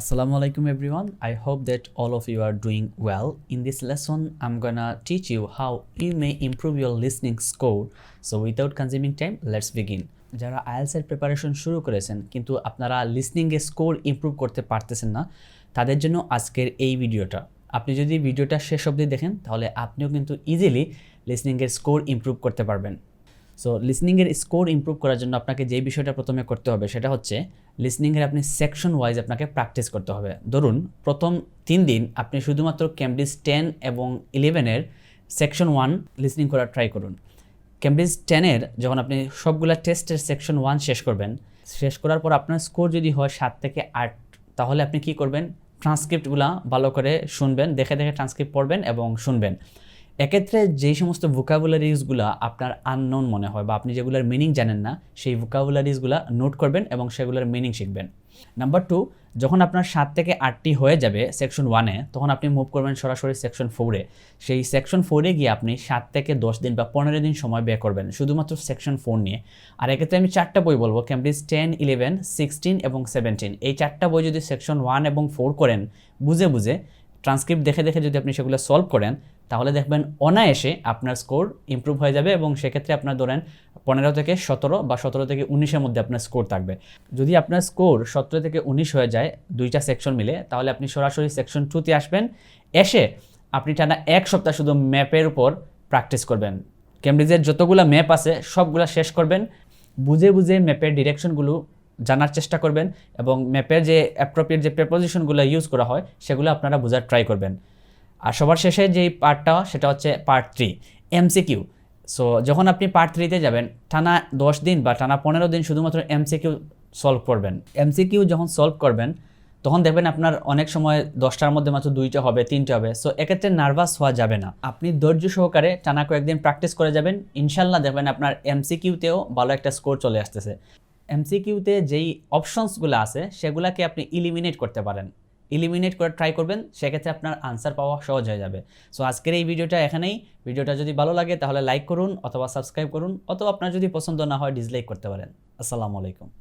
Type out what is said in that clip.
Assalamu alaikum everyone. I hope that all of you are doing well. In this lesson, I'm gonna teach you how you may improve your listening score. So without consuming time, let's begin. যারা আইএলসের preparation শুরু করেছেন কিন্তু আপনারা লিসনিংয়ে score improve করতে পারতেছেন না তাদের জন্য আজকের এই ভিডিওটা আপনি যদি ভিডিওটা শেষ অবধি দেখেন তাহলে আপনিও কিন্তু ইজিলি লিসনিংয়ের স্কোর ইমপ্রুভ করতে পারবেন সো লিসনিংয়ের স্কোর ইমপ্রুভ করার জন্য আপনাকে যে বিষয়টা প্রথমে করতে হবে সেটা হচ্ছে লিসনিংয়ের আপনি সেকশন ওয়াইজ আপনাকে প্র্যাকটিস করতে হবে। ধরুন, প্রথম তিন দিন আপনি শুধুমাত্র ক্যামব্রিজ টেন এবং ইলেভেনের সেকশন ওয়ান লিসনিং করার ট্রাই করুন। ক্যামব্রিজ টেনের যখন আপনি সবগুলা টেস্টের সেকশন ওয়ান শেষ করবেন, শেষ করার পর আপনার স্কোর যদি হয় সাত থেকে আট, তাহলে আপনি কি করবেন? ট্রান্সক্রিপ্টগুলো ভালো করে শুনবেন, দেখে দেখে ট্রান্সক্রিপ্ট পড়বেন এবং শুনবেন। এক্ষেত্রে যেই সমস্ত ভোকাবুলারিজগুলো আপনার আননোন মনে হয় বা আপনি যেগুলোর মিনিং জানেন না, সেই ভোকাবুলারিজগুলো নোট করবেন এবং সেগুলোর মিনিং শিখবেন। নাম্বার টু যখন আপনার সাত থেকে আটটি হয়ে যাবে সেকশন ওয়ানে তখন আপনি মুভ করবেন সরাসরি সেকশন ফোরে সেই সেকশন ফোরে গিয়ে আপনি সাত থেকে দশ দিন বা পনেরো দিন সময় ব্যয় করবেন, শুধুমাত্র সেকশন ফোর নিয়ে। আর এক্ষেত্রে আমি চারটা বই বলব ক্যামব্রিজ টেন ইলেভেন সিক্সটিন এবং সেভেন্টিন এই চারটা বই যদি সেকশন ওয়ান এবং ফোর করেন, বুঝে বুঝে ট্রান্সক্রিপ্ট দেখে দেখে যদি আপনি সেগুলো সলভ করেন তাহলে দেখবেন অনায়াসে আপনার স্কোর ইমপ্রুভ হয়ে যাবে এবং সেক্ষেত্রে আপনার ধরেন পনেরো থেকে সতেরো বা সতেরো থেকে উনিশের মধ্যে আপনার স্কোর থাকবে। যদি আপনার স্কোর সতেরো থেকে উনিশ হয়ে যায় দুইটা সেকশন মিলে, তাহলে আপনি সরাসরি সেকশন টুতে আসবেন। এসে আপনি টানা এক সপ্তাহ শুধু ম্যাপের উপর প্র্যাকটিস করবেন। কেমব্রিজের যতগুলো ম্যাপ আছে, সবগুলো শেষ করবেন। বুঝে বুঝে ম্যাপের ডিরেকশনগুলো জানার চেষ্টা করবেন এবং ম্যাপের যে অ্যাপ্রোপ্রিয়েট যে প্রেপোজিশনগুলো ইউজ করা হয়, সেগুলো আপনারা বোঝার ট্রাই করবেন। আর সবার শেষে যেই পার্টটা সেটা হচ্ছে পার্ট থ্রি এমসিকিউ সো যখন আপনি পার্ট থ্রিতে যাবেন, টানা দশ দিন বা টানা পনেরো দিন শুধুমাত্র এমসিকিউ সলভ করবেন। এমসিকিউ যখন সলভ করবেন, তখন দেখবেন আপনার অনেক সময় দশটার মধ্যে মাত্র দুইটা হবে, তিনটা হবে। সো এক্ষেত্রে নার্ভাস হওয়া যাবে না। আপনি ধৈর্য সহকারে টানা কয়েকদিন প্র্যাকটিস করে যাবেন। ইনশাল্লাহ দেখবেন আপনার এমসিকিউতেও ভালো একটা স্কোর চলে আসতেছে। এমসিকিউতে যেই অপশনসগুলো আছে, সেগুলোকে আপনি ইলিমিনেট করতে পারেন। ইলিমিনেট করে ট্রাই করবেন, সেক্ষেত্রে আপনার আনসার পাওয়া সহজ হয়ে যাবে। সো আজকের এই ভিডিওটা এখানেই। ভিডিওটা যদি ভালো লাগে, তাহলে লাইক করুন, অথবা সাবস্ক্রাইব করুন, অথবা আপনার যদি পছন্দ না হয় ডিসলাইক করতে পারেন। আসসালামু আলাইকুম।